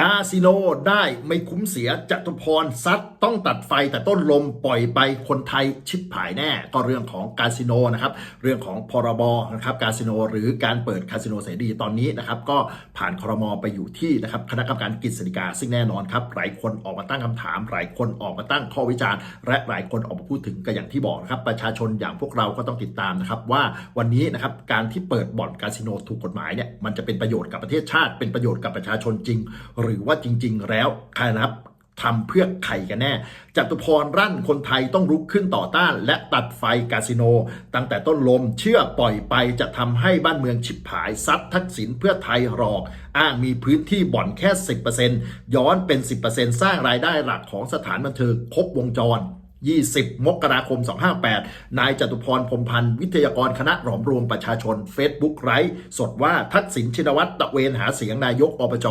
กาสิโนได้ไม่คุ้มเสียจตุพรซัดต้องตัดไฟแต่ต้นลมปล่อยไปคนไทยชิบหายแน่ ก็เรื่องของกาสิโนนะครับเรื่องของพรบนะครับกาสิโนหรือการเปิดคาสิโนเสรีตอนนี้นะครับก็ผ่านครมไปอยู่ที่นะครับคณะกรรมการกฤษฎีกาซึ่งแน่นอนครับหลายคนออกมาตั้งคำถาม หลายคนออกมาตั้งข้อวิจารณ์ และหลายคนออกมาพูดถึงก็อย่างที่บอกนะครับประชาชนอย่างพวกเราก็ต้องติดตามนะครับว่าวันนี้นะครับการที่เปิดบ่อนคาสิโนถูกกฎหมายเนี่ยมันจะเป็นประโยชน์กับประเทศชาติเป็นประโยชน์กับประชาชนจริงหรือว่าจริง ๆ แล้วใครนะครับทำเพื่อใครกันแน่จตุพรรั่นคนไทยต้องลุกขึ้นต่อต้าน และตัดไฟคาสิโน ตั้งแต่ต้นลมเชื่อปล่อยไปจะทำให้บ้านเมืองฉิบหายซัดทักษิณเพื่อไทยหลอก อ้างมีพื้นที่บ่อนแค่ 10%ย้อนเป็น 10%สร้างรายได้หลักของสถานบันเทิงครบวงจร20 มกราคม 258 นายจตุพรพรมพันธ์ วิทยากรคณะหลอมรวมประชาชน Facebook ไร้สดว่าทักษิณชินวัตรตะเวนหาเสียงนายกอบจ